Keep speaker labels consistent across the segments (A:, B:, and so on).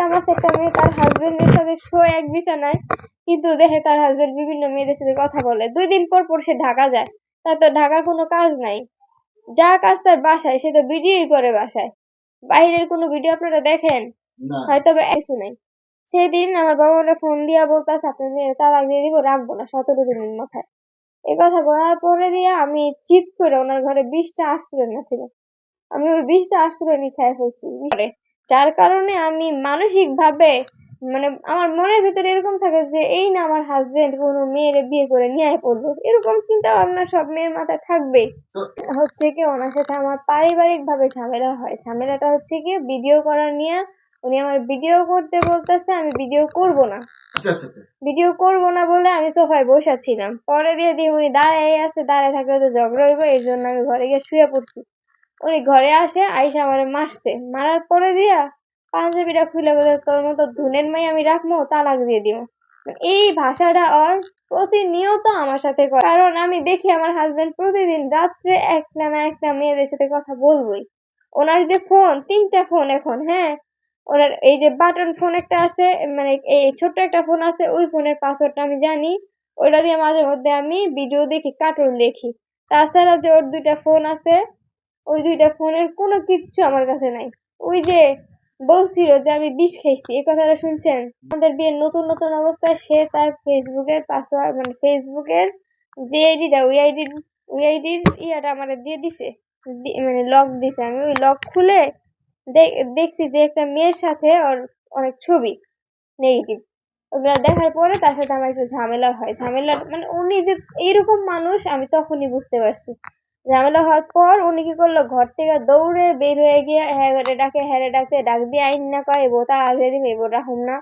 A: একটা মাসে একটা মেয়ে তার হাজবেন্ডের সাথে শোয় এক বিছানায়। কিন্তু দেখে তার হাজবেন্ড বিভিন্ন মেয়েদের সাথে কথা বলে। দুই দিন পর পর সে ঢাকা যায়। তার তো ঢাকার কোনো কাজ নাই। যা কাজ তার বাসায় সে তো ভিডিওই করে বাসায়। বাইরের কোনো ভিডিও আপনারা দেখেন? হয়তো বা কিছু নাই। সেদিন আমার বাবা আমাকে ফোন দিয়া বলতেছে আপনি মেয়ে তালাক দিয়ে দিব রাখব না সতেরো দিনের মাথায়। এ কথা বলার পরে দিয়ে আমি চিৎ করে ওনার ঘরে বিশটা আশ্রয় ছিল আমি ওই বিষটা আশ্রয়নি খেয়ে ফেলছি। করে। যার কারণে আমি মানসিক ভাবে মানে আমার মনের ভিতরে এরকম থাকে যে এই না আমার হাজবেন্ড কোনো মেয়েরে বিয়ে করে নিয়ে পড়ল। এরকম চিন্তা ভাবনা সব মেয়ের মাথায় থাকবেই। হচ্ছে কি ওনার সাথে আমার পারিবারিক ভাবে ঝামেলা হয়। ঝামেলাটা হচ্ছে কি ভিডিও করার নিয়ে উনি আমার ভিডিও করতে বলতেছে আমি ভিডিও করব না।
B: আচ্ছা আচ্ছা আচ্ছা।
A: ভিডিও করব না বলে আমি সোফায় বসে ছিলাম। পরে দিয়ে দিয়ে উনি দাঁড়াই আছে দাঁড়ায় থাকলে তো ঝগড়া হইব এই জন্য আমি ঘরে গিয়ে শুয়ে পড়ছি। উনি ঘরে আসে, আইসা আমারে মারছে। মারার পরে দিয়া পাঞ্জাবিটা খুলে গেলে তোর মতো ধুনের মাই আমি রাখব, তালাক দিয়ে দিব। এই ভাষাটা ওর প্রতিনিয়ত আমার সাথে করে। কারণ আমি দেখি আমার হাজবেন্ড প্রতিদিন রাত্রে একটা না একটা মেয়েদের সাথে কথা বলবোই। ওনার যে ফোন, তিনটা ফোন এখন হ্যাঁ? ওনার এই যে বাটন ফোন একটা আছে মানে এই ছোট্ট একটা ফোন আছে, ওই ফোনের পাসওয়ার্ডটা আমি জানি। ওইটা দিয়ে মাঝে মধ্যে আমি ভিডিও দেখি কার্টুন দেখি। তাছাড়া যে ওর দুইটা ফোন আছে ওই দুইটা ফোনের কোনো কিচ্ছু আমার কাছে নাই। ওই যে বলছিল যে আমি বিষ খাইছি, এই কথাটা শুনছেন? আমাদের বিয়ের নতুন নতুন অবস্থায় সে তার ফেসবুকের পাসওয়ার্ড মানে ফেসবুকের যে আইডিটা ওই আইডি ওই আইডির ইয়াটা আমার দিয়ে দিছে। মানে লক দিছে। আমি ওই লক খুলে দেখছি যে একটা মেয়ের সাথে ওর অনেক ছবি নেগেটিভ ওগুলা দেখার পরে তার সাথে আমার একটু ঝামেলা হয়। ঝামেলা মানে উনি যে এইরকম মানুষ, আমি তখনই বুঝতে পারছি। ঝামেলা হওয়ার পর উনি কি করল? ঘর থেকে দৌড়ে বের হয়ে গিয়ে হ্যাঁ ডাকে হ্যাঁ ডাকে ডাক দিয়ে আইন না কয় এবো তা আগে এবো রাখুন না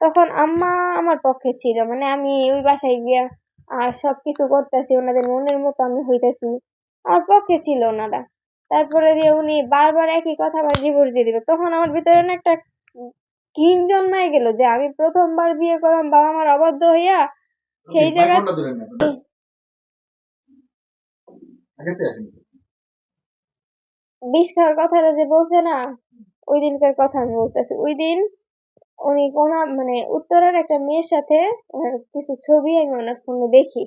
A: তখন আম্মা আমার পক্ষে ছিল মানে আমি ওই বাসায় গিয়া আর সবকিছু করতেছি ওনাদের মনের মতো আমি হইতেছি। আমার পক্ষে ছিল ওনারা। তারপরে দিয়ে উনি বারবার একই কথা আবার ডিভোর্স দিয়ে দিল। তখন আমার ভিতরে না একটা ঘিন জন্মায় গেল যে আমি প্রথমবার বিয়ে করলাম বাবা মার অবাধ্য হইয়া সেই জায়গায়- বিষ খাওয়ার কথাটা যে বলছে না, ওই দিনকার কথা আমি বলতেছি। ওই দিন উনি মানে একটা মেয়ের সাথে কিছু ছবি আমি ওনার ফোনে দেখি।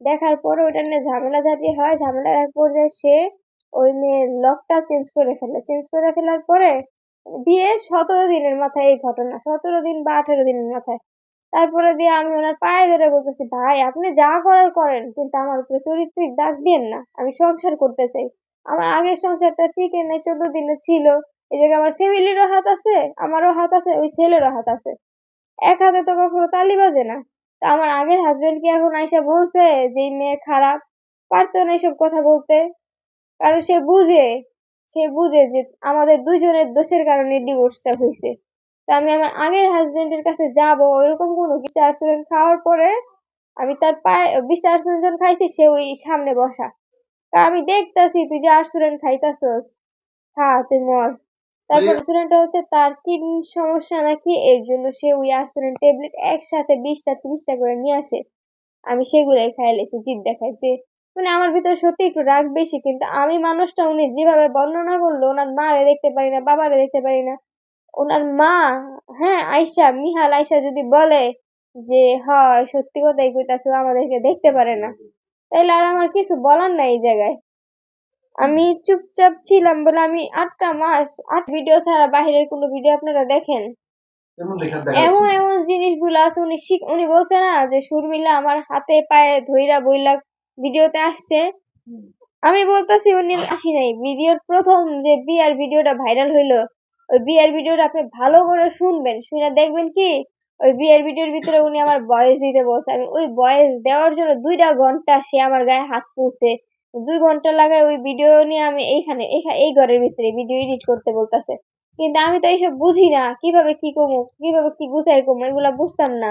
A: দেখার পরে ওটা নিয়ে ঝামেলাঝাটি হয়। ঝামেলার এক পর্যায়ে সে ওই মেয়ের লকটা চেঞ্জ করে ফেলে। চেঞ্জ করে ফেলার পরে বিয়ের সতেরো দিনের মাথায় এই ঘটনা, সতেরো দিন বা আঠেরো দিনের মাথায়। তারপরে দিয়ে আমি ওনার পায়ে ধরে বলতেছি, ভাই, আপনি যা করার করেন, কিন্তু আমার উপরে চরিত্রিক দাগ দিয়েন না। আমি সংসার করতে চাই। আমার আগের সংসারটা টিকে নাই, চোদ্দ দিনে ছিল। এই জায়গায় আমার ফ্যামিলিরও হাত আছে, আমারও হাত আছে, ওই ছেলেরও হাত আছে। এক হাতে তো কখনো তালি বাজে না। তা আমার আগের হাজবেন্ড কি এখন আইসা বলছে যে মেয়ে খারাপ? পারতো না এসব কথা বলতে। কারণ সে বুঝে সে বুঝে যে আমাদের দুজনের দোষের কারণে ডিভোর্সটা হয়েছে তা আমি আমার আগের হাজবেন্ডের কাছে যাব ওইরকম কোনো আর্সেন্ট খাওয়ার পরে আমি তার পায়ে বিশটা আর্সেন্ট যখন খাইছি সে ওই সামনে বসা। তা আমি দেখতাছি তুই যে আর্সেন্ট খাইতাছস খা তুই মর। তারপর হচ্ছে তার কিডনি সমস্যা নাকি এর জন্য সে ওই ট্যাবলেট একসাথে বিশটা ত্রিশটা করে নিয়ে আসে। আমি সেগুলাই খাই লেছি জিদ দেখায় যে মানে আমার ভিতর সত্যি একটু রাগ বেশি কিন্তু আমি মানুষটা উনি যেভাবে বর্ণনা করল ওনার মারে দেখতে পারি না বাবারে দেখতে পারি না ওনার মা হ্যাঁ আয়সা মিহাল আয়সা যদি বলে যে হয় সত্যি কথাই কইতাছে আমাদেরকে দেখতে পারে না। তাইলে আর আমার কিছু বলার নাই এই জায়গায়। আমি চুপচাপ ছিলাম বলে আমি আটটা মাস আট ভিডিও ছাড়া বাইরের কোনো ভিডিও আপনারা দেখেন? এমন এমন জিনিসগুলো আছে উনি শিখ উনি বলছে না যে শর্মিলা আমার হাতে পায়ে ধইরা বইলা ভিডিওতে আসছে। আমি বলতেছি উনি আসি নাই। ভিডিওর প্রথম যে বিয়ার ভিডিওটা ভাইরাল হইল ওই বিয়ের ভিডিওটা আপনি ভালো করে শুনবেন, শুনে দেখবেন কি, ওই বিয়ের ভিডিওর ভিতরে উনি আমার বয়স দিতে বলছে। আমি ওই বয়স দেওয়ার জন্য দুইটা ঘণ্টা সে আমার গায়ে হাত তুলছে। দুই ঘণ্টা লাগায় ওই ভিডিও নিয়ে আমি এইখানে, এইখা- এই ঘরের ভিতরে ভিডিও এডিট করতে বলতেছে। কিন্তু আমি তো এইসব বুঝি না, কীভাবে কি করব, কীভাবে কি গুছাই করব, এগুলা বুঝতাম না।